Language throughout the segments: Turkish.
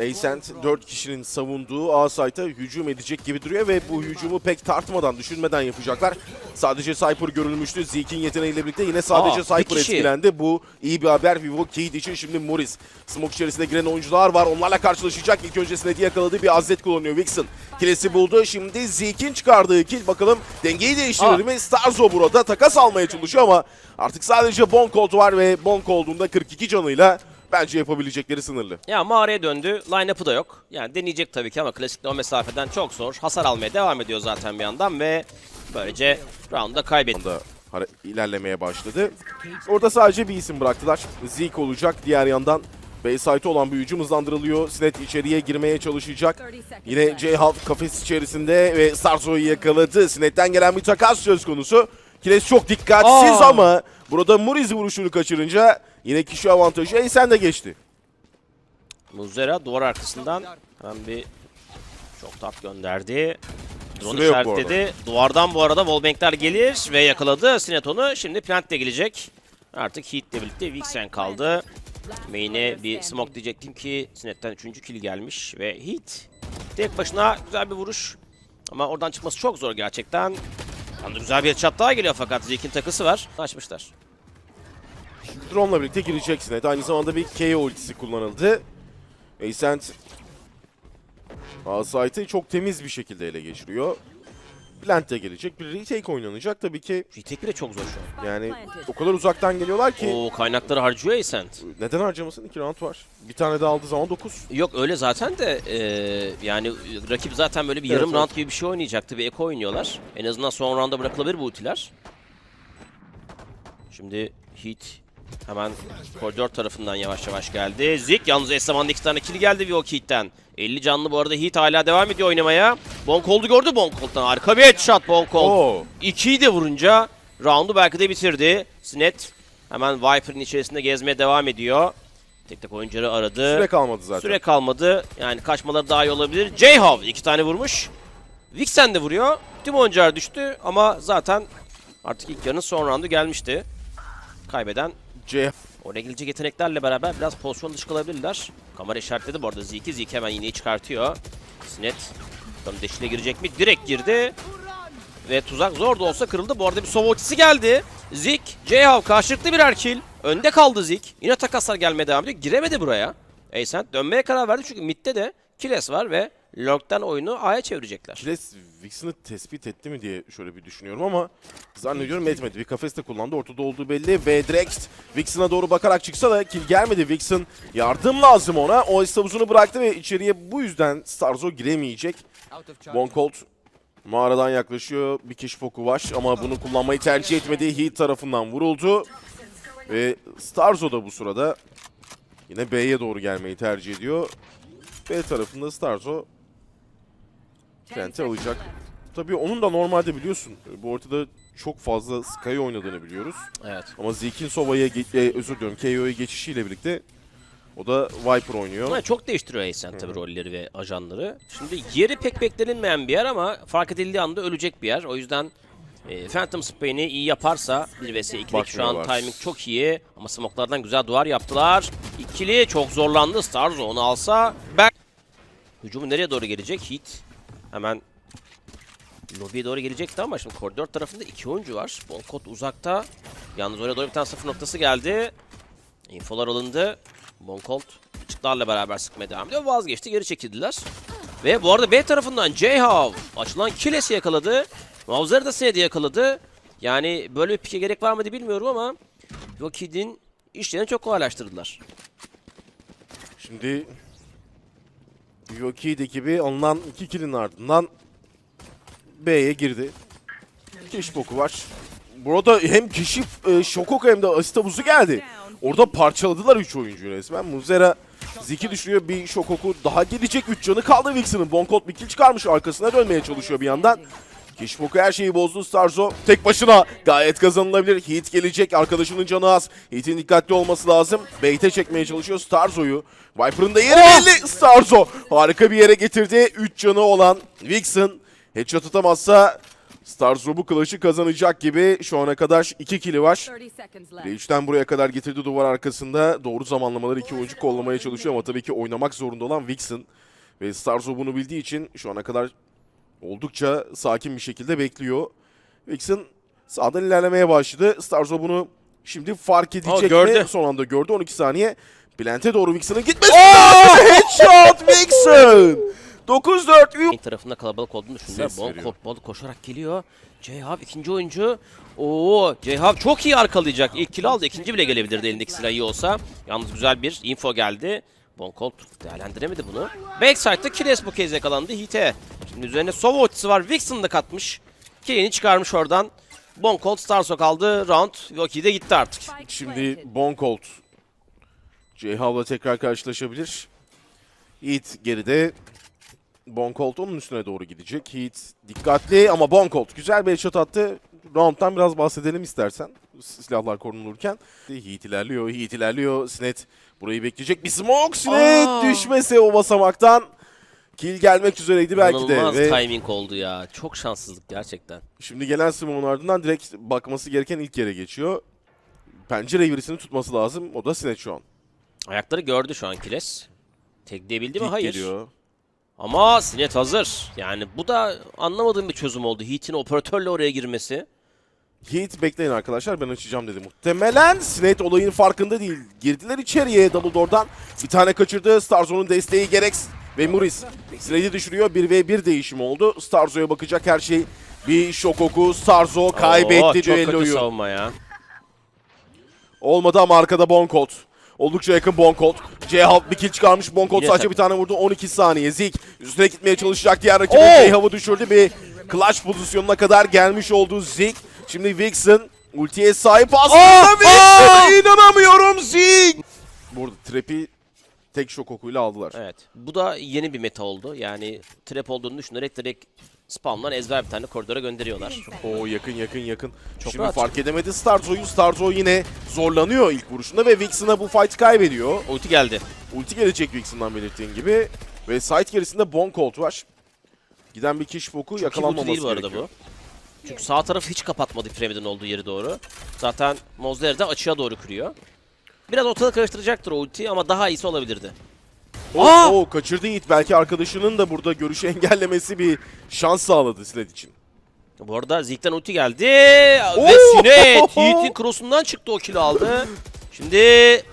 Ascent 4 kişinin savunduğu A site'a hücum edecek gibi duruyor ve bu hücumu pek tartmadan, düşünmeden yapacaklar. Sadece Cypher görülmüştü. Zeke'in yeteneğiyle birlikte yine sadece Aa, Cypher etkilendi. Bu iyi bir haber Vivo Kid için. Şimdi Morris. Smoke içerisine giren oyuncular var. Onlarla karşılaşacak. İlk öncesinde yakaladığı bir azlet kullanıyor Vixen. Kilesi buldu. Şimdi Zeke'in çıkardığı kill. Bakalım dengeyi değiştirir Aa. mi? Starzo burada takas almaya çalışıyor ama artık sadece Bonkold var ve Bonkold'un 42 canıyla bence yapabilecekleri sınırlı. Ya mağaraya döndü. Line-up'ı da yok. Yani deneyecek tabii ki ama klasikte o mesafeden çok zor. Hasar almaya devam ediyor zaten bir yandan ve böylece round'da kaybetti. da hare- ilerlemeye başladı. Orada sadece bir isim bıraktılar. Zeke olacak. Diğer yandan Bayside'e olan bir hücum hızlandırılıyor. Snet içeriye girmeye çalışacak. Yine J-Half kafes içerisinde ve Starzo'yu yakaladı. Snet'ten gelen bir takas söz konusu. Kiles çok dikkatsiz Aa. ama burada Muriz vuruşunu kaçırınca yine kişi avantajı Eysen de geçti. Muzera duvar arkasından hemen bir çok tap gönderdi. Drone işaretledi. Duvardan bu arada wallbang'ler gelir ve yakaladı Sineton'u. Şimdi plant de gelecek. Artık Heat'le birlikte Vixen kaldı. Main'e bir smoke diyecektim ki Sinet'ten 3. kill gelmiş ve Heat tek başına güzel bir vuruş. Ama oradan çıkması çok zor gerçekten. Da güzel bir headshot daha geliyor fakat Zeke'in takısı var. Açmışlar. Drone'la birlikte girecek Snet. Aynı zamanda bir KO ultisi kullanıldı. Ascent Asayt'ı çok temiz bir şekilde ele geçiriyor. Plant de gelecek. Bir retake oynanacak. Tabii ki Retake bile çok zor şu an. yani o kadar uzaktan geliyorlar ki Oo kaynakları harcıyor Ascent. neden harcamasın? 2 round var. Bir tane de aldığı zaman 9. Yok öyle zaten de eee, yani rakip zaten böyle bir Evet, yarım evet. round gibi bir şey oynayacaktı. Bir eko oynuyorlar. En azından son rounda bırakılabilir bu ultiler. Şimdi Heat hemen koridor tarafından yavaş yavaş geldi. Zik yalnız eş zamanda iki tane kill geldi Vivo Heat'ten. 50 canlı bu arada Heat hala devam ediyor oynamaya. Bonkold'u gördü Bonkold'dan. Harika bir headshot Bonkold. Oo. 2'yi de vurunca roundu belki de bitirdi. Snet hemen Viper'ın içerisinde gezmeye devam ediyor. Tek tek oyuncuları aradı. Süre kalmadı zaten. Süre kalmadı. Yani kaçmaları daha iyi olabilir. J-Hav iki tane vurmuş. Vixen de vuruyor. Tüm oyuncular düştü ama zaten artık ilk yarının son roundu gelmişti. Kaybeden C oraya gelecek yeteneklerle beraber biraz pozisyon dışı kalabilirler. Kamera işaretledi bu arada Zeke. Zeke hemen iğneyi çıkartıyor. Sinet. Bakalım deşine girecek mi? Direkt girdi. Ve tuzak zor da olsa kırıldı. Bu arada bir sova geldi. Zik, J-Hav karşılıklı birer kill. Önde kaldı Zik. Yine takaslar gelmeye devam ediyor. Giremedi buraya. Ascent dönmeye karar verdi çünkü midde de Kiles var ve Lurk'tan oyunu A'ya çevirecekler. Kiles Vixen'ı tespit etti mi diye şöyle bir düşünüyorum ama zannediyorum etmedi. Bir kafeste kullandı. Ortada olduğu belli ve direkt Vixen'a doğru bakarak çıksa da kill gelmedi. Vixen yardım lazım ona. O istabuzunu bıraktı ve içeriye bu yüzden Starzo giremeyecek. Bonkolt mağaradan yaklaşıyor. Bir kişi foku var ama bunu kullanmayı tercih etmedi. Heat tarafından vuruldu. Ve Starzo da bu sırada yine B'ye doğru gelmeyi tercih ediyor. B tarafında Starzo Trent'i alacak. Tabii onun da normalde biliyorsun bu ortada çok fazla Sky oynadığını biliyoruz. Evet. Ama Zeke'in Sova'ya, e, özür diliyorum KO'ya geçişiyle birlikte o da Viper oynuyor. Ama çok değiştiriyor Ascent tabii rolleri ve ajanları. Şimdi yeri pek beklenilmeyen bir yer ama fark edildiği anda ölecek bir yer. O yüzden e, Phantom Spray'ini iyi yaparsa 1 vs 2'deki şu an timing çok iyi. Ama smoke'lardan güzel duvar yaptılar. İkili çok zorlandı. Starzo onu alsa ben... Hücumu nereye doğru gelecek? Heat hemen lobiye doğru gelecekti ama şimdi koridor tarafında iki oyuncu var. Bonkot uzakta. Yalnız oraya doğru bir tane sıfır noktası geldi. Infolar alındı. Bonkolt çıklarla beraber sıkmaya devam ediyor. Vazgeçti. Geri çekildiler. Ve bu arada B tarafından J-Hav açılan Kiles'i yakaladı. Mavzer'i de Sned'i yakaladı. Yani böyle bir pike gerek var mıydı bilmiyorum ama Yokid'in işlerini çok kolaylaştırdılar. Şimdi Yoki'd ekibi alınan iki killin ardından B'ye girdi. Keşif boku var. Burada hem keşif e, Şokoko hem de Asitabuzu geldi. Orada parçaladılar 3 oyuncuyu resmen. Muzera Zeki düşürüyor. Bir Şokoku daha gelecek. 3 canı kaldı Vixen'ın. Bonkot bir kill çıkarmış. Arkasına dönmeye çalışıyor bir yandan. Keşfoku her şeyi bozdu Starzo. Tek başına gayet kazanılabilir. Heat gelecek. Arkadaşının canı az. Heat'in dikkatli olması lazım. Bait'e çekmeye çalışıyor Starzo'yu. Viper'ın da yeri belli. Starzo harika bir yere getirdi. 3 canı olan Vixen. Headshot atamazsa Stars bu Clash'ı kazanacak gibi şu ana kadar 2 kili var. 30 seconds left. Reach'ten buraya kadar getirdi duvar arkasında. Doğru zamanlamaları iki oyuncu kollamaya çalışıyor ama tabii ki oynamak zorunda olan Vixen. Ve Starzo bunu bildiği için şu ana kadar oldukça sakin bir şekilde bekliyor. Vixen sağdan ilerlemeye başladı. Starzo bunu şimdi fark edecek mi? gördü. Son anda gördü 12 saniye. Plant'e doğru Vixen'ın gitmesi lazım. Headshot Vixen! 9-4 İlk tarafında kalabalık olduğunu düşündüler. Ses Bon veriyor. Korkmalı koşarak geliyor. Ceyhav ikinci oyuncu. Oo, Ceyhav çok iyi arkalayacak. İlk kill aldı. ikinci bile gelebilirdi elindeki silah iyi olsa. Yalnız güzel bir info geldi. Bon Colt değerlendiremedi bunu. Backside'da Kires bu kez yakalandı Hite. Şimdi üzerine Sova ultisi var. Vixen de katmış. Kill'ini çıkarmış oradan. Bon Colt Starso kaldı. Round Yoki de gitti artık. Şimdi. Bonkolt Ceyhav'la tekrar karşılaşabilir. Heat geride. Bonkolt onun üstüne doğru gidecek. Heat dikkatli ama Bonkolt güzel bir headshot attı. Round'dan biraz bahsedelim istersen. Silahlar korunulurken. Heat ilerliyor, Heat ilerliyor. Sinet burayı bekleyecek. Bir smoke Sinet Aa! düşmese o basamaktan. Kill gelmek üzereydi belki de. İnanılmaz Ve timing oldu ya. Çok şanssızlık gerçekten. Şimdi gelen smoke'un ardından direkt bakması gereken ilk yere geçiyor. Pencere birisini tutması lazım. O da Sinet şu an. Ayakları gördü şu an Kires. Tekleyebildi mi? Kick Hayır. geliyor. Ama Sinet hazır. Yani bu da anlamadığım bir çözüm oldu. Heat'in operatörle oraya girmesi. Heat bekleyin arkadaşlar ben açacağım dedi muhtemelen. Sinet olayın farkında değil. Girdiler içeriye Double Door'dan. Bir tane kaçırdı. Starzo'nun desteği Gerex ve Muris. Sinet'i düşürüyor. 1v1 değişim oldu. Starzo'ya bakacak her şey. Bir şok oku. Starzo kaybetti Oo, çok kötü düelloyu. savunma ya. Olmadı ama arkada Bonkolt. Oldukça yakın Bonkolt. C-Halp bir kill çıkarmış. Bonkolt Yine sadece bir tane vurdu. 12 saniye. Zik üstüne gitmeye çalışacak. Diğer rakibi Oo! C-Halp'ı düşürdü. Bir clutch pozisyonuna kadar gelmiş oldu Zik. Şimdi Vixen ultiye sahip aslında. Aa! Vixen'a inanamıyorum Zik. Burada trap'i tek şok okuyla aldılar. Evet. Bu da yeni bir meta oldu. Yani trap olduğunu düşünerek direkt spawn'dan ezber bir tane koridora gönderiyorlar. Oo yakın yakın yakın. Çok Şimdi rahat. fark edemedi Starzo'yu. Starzo yine zorlanıyor ilk vuruşunda ve Vixen'a bu fight kaybediyor. Ulti geldi. Ulti gelecek Vixen'dan belirttiğin gibi. Ve side gerisinde Bonkolt var. Giden bir kiş boku Çok yakalanmaması değil bu arada gerekiyor. bu. Çünkü sağ tarafı hiç kapatmadı Pyramid'in olduğu yeri doğru. Zaten Mozler de açığa doğru kırıyor. Biraz ortalığı karıştıracaktır o ulti ama daha iyisi olabilirdi. O, Aa! o kaçırdı Yiğit. Belki arkadaşının da burada görüşü engellemesi bir şans sağladı Sled için. Bu arada Zeke'den ulti geldi. Oo! Ve Sinet Yiğit'in cross'undan çıktı o kill'i aldı. Şimdi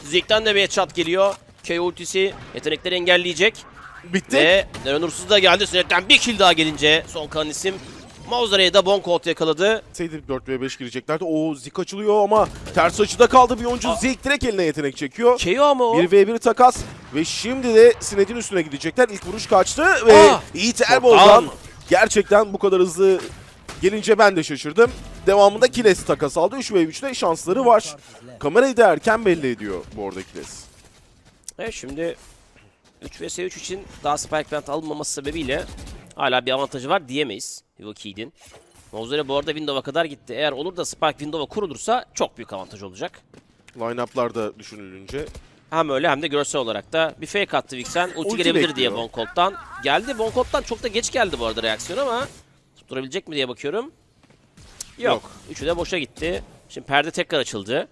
Zeke'den de bir headshot geliyor. K ultisi yetenekleri engelleyecek. Bitti. Ve Neronursuz da geldi. Sinet'ten bir kill daha gelince son kalan isim Mauser'e da Bonkolt yakaladı. Seydi 4v5 gireceklerdi. O Zik açılıyor ama ters açıda kaldı bir oyuncu. Zik direkt eline yetenek çekiyor. KO ama o. 1v1 takas ve şimdi de Sinet'in üstüne gidecekler. İlk vuruş kaçtı ve Aa! Yiğit Elbow'dan gerçekten bu kadar hızlı gelince ben de şaşırdım. Devamında Kiles takas aldı. 3v3'te şansları var. Kamerayı da erken belli ediyor bu arada Kiles. Evet şimdi 3 vs 3 için daha Spike Plant alınmaması sebebiyle hala bir avantajı var diyemeyiz Evokeed'in. Mauser'e bu arada Windows'a kadar gitti. Eğer olur da Spike Windows'a kurulursa çok büyük avantaj olacak. Line-up'lar da düşünülünce Hem öyle hem de görsel olarak da bir fake attı Vixen. Ulti, Ulti gelebilir bekliyor. diye Bonkolt'tan. Geldi Bonkolt'tan çok da geç geldi bu arada reaksiyon ama tutturabilecek mi diye bakıyorum. Yok. Yok. Üçü de boşa gitti. Şimdi perde tekrar açıldı.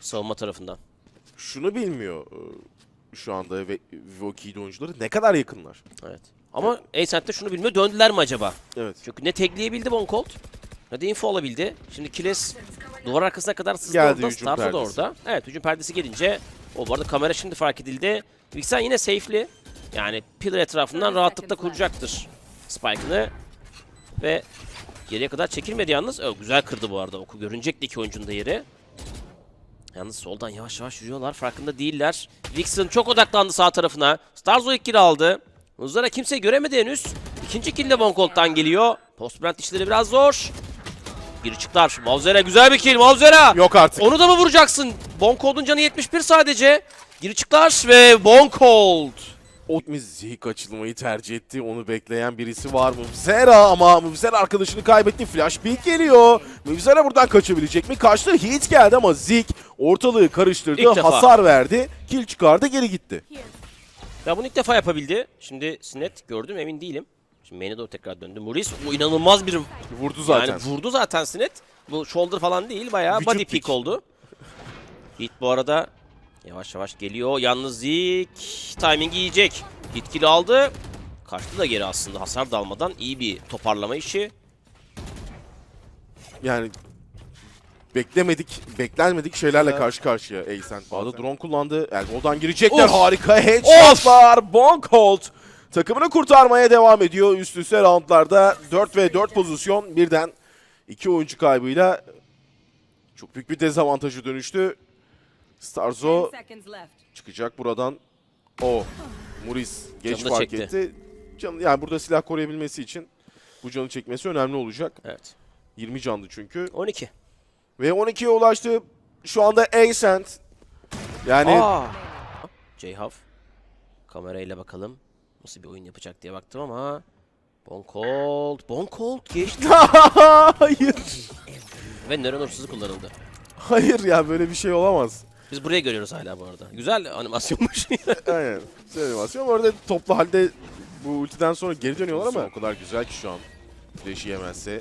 Savunma tarafından. şunu bilmiyor e, şu anda Voki'de oyuncuları ne kadar yakınlar. Evet. Ama A-Sent'te şunu bilmiyor. Döndüler mi acaba? Evet. Çünkü ne tekleyebildi Bonkolt ne de info alabildi. Şimdi Kiles duvar arkasına kadar sızdı Geldi orada. Startı da orada. Evet hücum perdesi gelince o bu arada kamera şimdi fark edildi. Vixen yine safely. Yani pillar etrafından rahatlıkla kuracaktır Spike'ını. Ve geriye kadar çekilmedi yalnız. Evet, güzel kırdı bu arada. Oku görünecekti iki oyuncunun da yeri. Yalnız soldan yavaş yavaş yürüyorlar. Farkında değiller. Vixen çok odaklandı sağ tarafına. Starzo ilk kill aldı. Uzlara kimse göremedi henüz. İkinci kill de Bonkolt'tan geliyor. Postbrand işleri biraz zor. Geri çıktılar. Mavzera güzel bir kill. Mavzera. Yok artık. Onu da mı vuracaksın? Bonkolt'un canı 71 sadece. Geri çıktılar ve Bonkolt. Otmiz Zik açılmayı tercih etti. Onu bekleyen birisi var. Muvzera ama Muvzera arkadaşını kaybetti. Flash peek geliyor. Muvzera buradan kaçabilecek mi? Kaçtı. Hit geldi ama Zik ortalığı karıştırdı. İlk defa. Hasar verdi. Kill çıkardı geri gitti. Ya bunu ilk defa yapabildi. Şimdi Sinet gördüm emin değilim. Şimdi main'e doğru tekrar döndü. Muris o inanılmaz bir Vurdu zaten. yani vurdu zaten Sinet. Bu shoulder falan değil bayağı Vücut body pick oldu. Hit bu arada yavaş yavaş geliyor. Yalnız Zik timing yiyecek. Hit kill aldı. Kaçtı da geri aslında hasar da almadan iyi bir toparlama işi. yani beklemedik, beklenmedik şeylerle karşı karşıya Aysen. Bağda drone kullandı. Elbow'dan girecekler. Of! Harika headshotlar. Bonkolt takımını kurtarmaya devam ediyor. Üst üste roundlarda 4 ve 4 pozisyon birden iki oyuncu kaybıyla çok büyük bir dezavantajı dönüştü. Starzo çıkacak buradan. O Muris geç Canını fark çekti. etti. Can, yani burada silah koruyabilmesi için bu canı çekmesi önemli olacak. Evet. 20 canlı çünkü. 12. Ve 12'ye ulaştı. Şu anda Ascent. Yani Aa. Ceyhav. Kamerayla bakalım. Nasıl bir oyun yapacak diye baktım ama. Bonkolt. Bonkolt geçti. hayır. Ve nöron hırsızı kullanıldı. Hayır ya böyle bir şey olamaz. Biz buraya görüyoruz hala bu arada. Güzel animasyonmuş. Aynen. Güzel animasyon. Bu arada toplu halde bu ultiden sonra geri dönüyorlar ama o kadar güzel ki şu an. Flash'i yemezse.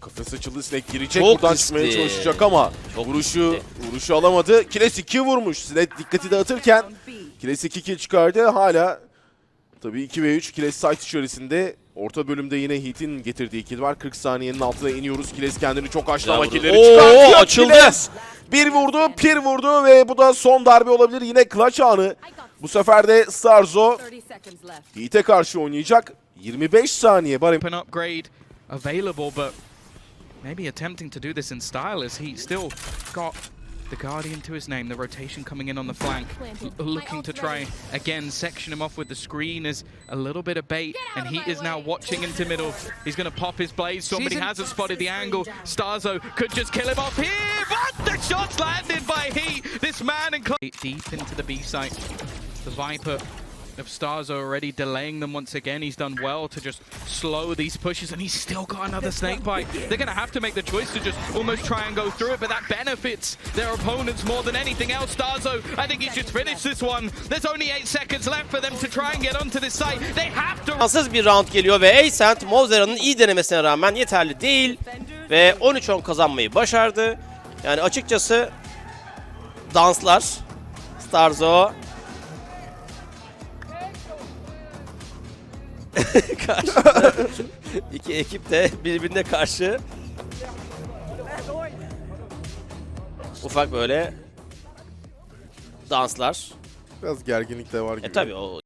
Kafes açıldı. Snake girecek. Çok Buradan riskli. çıkmaya çalışacak ama Çok vuruşu riskli. vuruşu alamadı. Kiles 2 vurmuş. Snake dikkati dağıtırken. Kiles 2 kill çıkardı. Hala tabii 2 ve 3 Kiles site içerisinde. Orta bölümde yine Heat'in getirdiği kill var. 40 saniyenin altına iniyoruz. Kiles kendini çok açtı ama Güzel vurdu. killleri Oo, çıkartıyor. açıldı. Kiles bir vurdu, pir vurdu ve bu da son darbe olabilir. Yine clutch anı. Bu sefer de Starzo 30 seconds left. Heat'e karşı oynayacak. 25 saniye. Bari maybe attempting to do this in style as he still got the Guardian to his name. The rotation coming in on the flank, looking to try again section him off with the screen as a little bit of bait, and he is now watching into middle. He's going to pop his blaze. Somebody Season- hasn't spotted the angle. Starzo could just kill him off here, but the shot's landed by Heat. This man and deep into the B site. The Viper of Starzo already delaying them once again. He's done well to just slow these pushes, and he's still got another snake bite. They're going to have to make the choice to just almost try and go through it, but that benefits their opponents more than anything else. Starzo, I think he's just finished this one. There's only eight seconds left for them to try and get onto this site. They have to. Şanssız bir round geliyor ve Ascent Mozera'nın iyi denemesine rağmen yeterli değil ve 13-10 kazanmayı başardı. Yani açıkçası danslar Starzo karşıda iki ekip de birbirine karşı ufak böyle danslar. biraz gerginlik de var gibi. E tabi o